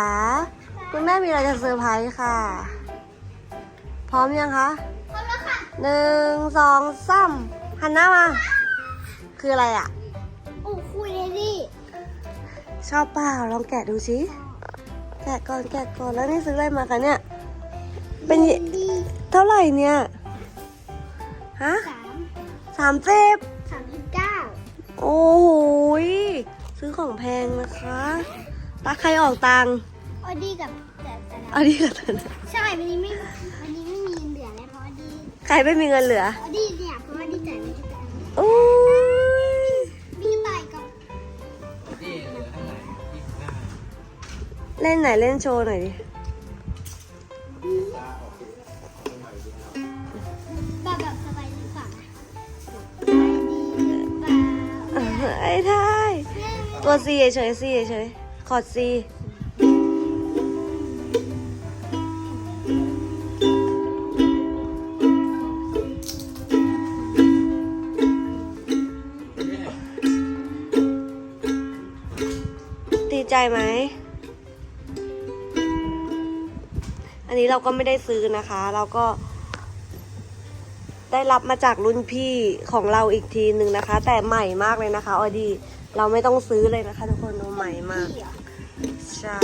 าคุณแม่มีอะไรจะเซอร์ไพรส์ค่ะ พร้อมยังคะพร้อมแล้วค่ะหนึ่งสองสามหันหน้ามา คืออะไรอะโอ้คุยเลยดิชอบเปล่าลองแกะดูสิแกะก่อนแกะก่อนแล้วนี่ซื้ออะไรมาคะเนี่ย เป็นยดีเท่าไหร่เนี่ยฮะสามสามสิบสามสิบเก้าโอ้โหยซื้อของแพงนะคะ ตาใครออกตังค์ออดี้กับแต่แต่ละเอาดีกับเธอนะใช่วันนี้ไม่วันนี้ไม่มีเงินเหลือแล้วเพราะออดี้ใครไม่มีเงินเหลือออดี้เนี่ยเพราะออดี้จ่ายไม่ได้จ่ายโอ้ยมีกระต่ายกับที่เหลือเท่าไหร่ยี่สิบห้าเล่นไหนเล่นโชว์หน่อยดิแบบแบบสบายหรือเปล่าสบายดีหรือเปล่าไอ้ทายตัวซีเฉยๆซีเฉยๆ ขอดซีดีใจไหม อันนี้เราก็ไม่ได้ซื้อนะคะ เราก็ได้รับมาจากรุ่นพี่ของเราอีกทีหนึ่งนะคะ แต่ใหม่มากเลยนะคะออดี เราไม่ต้องซื้อเลยนะคะ ทุกคนดูใหม่มากพี่เหรอใช่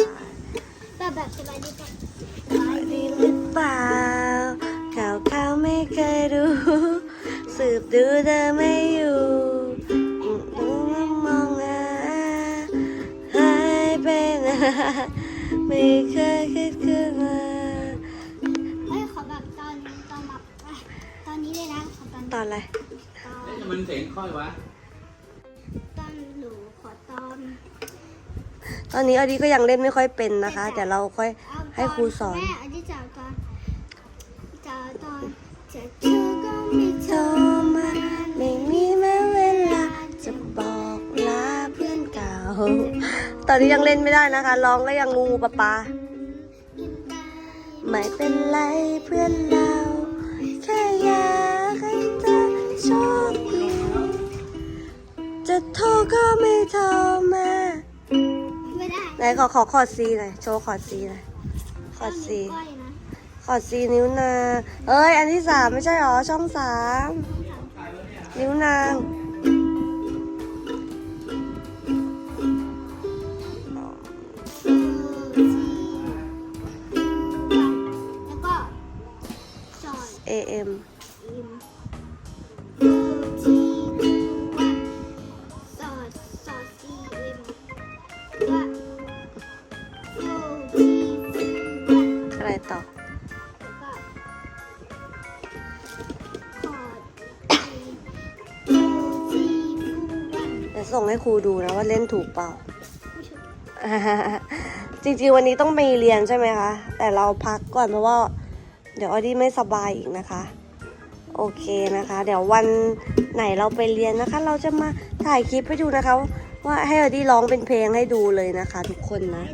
แบบแบบสบายดีป่ะดีหรือเปล่าข่าวข่าวไม่เคยดูสืบดูเธอไม่อยู่ดูมองหาหายไปไหนไม่เคยคิดขึ้นมาเฮ้ยขอแบบตอนตอนแบบอะตอนนี้เลยนะขอตอนตอนอะไรตอนเอ๊ะมันเสียงค่อยวะตอนหนูขอตอน ตอนนี้ออดีก็ยังเล่นไม่ค่อยเป็นนะคะ แต่เราค่อยเอาให้ครูสอน แม่อันที่จะเอาตอนจะเอาตอนจะเธอก็ไม่โทโทรรมาไม่มีแม้เวลาจะบอกลาเพื่อนเก่า ตอนนี้ยังเล่นไม่ได้นะคะ ร้องก็ยังงูปะปากินได้ไม่เป็นไรเพื่อนเรา แค่อยากให้เธอโชคดีจะโทรก็ไม่โทรมา ไม่ได้ไหนขอขอคอร์ดซีหน่อยโชว์คอร์ดซีหน่อยคอร์ดซีก้อยนะคอร์ดซีนิ้วนางเอ้ย อันที่สามไม่ใช่หรอช่องสามนิ้วนางสี่แล้วก็จอย AM อิม ส่งให้ครูดูนะว่าเล่นถูกเปล่า จริงๆวันนี้ต้องไปเรียนใช่ไหมคะ แต่เราพักก่อนเพราะว่า เดี๋ยวออดี้ไม่สบายอีกนะคะ โอเคนะคะ เดี๋ยววันไหนเราไปเรียนนะคะ เราจะมาถ่ายคลิปให้ดูนะคะ ว่าให้ออดี้ร้องเป็นเพลงให้ดูเลยนะคะ ทุกคนนะ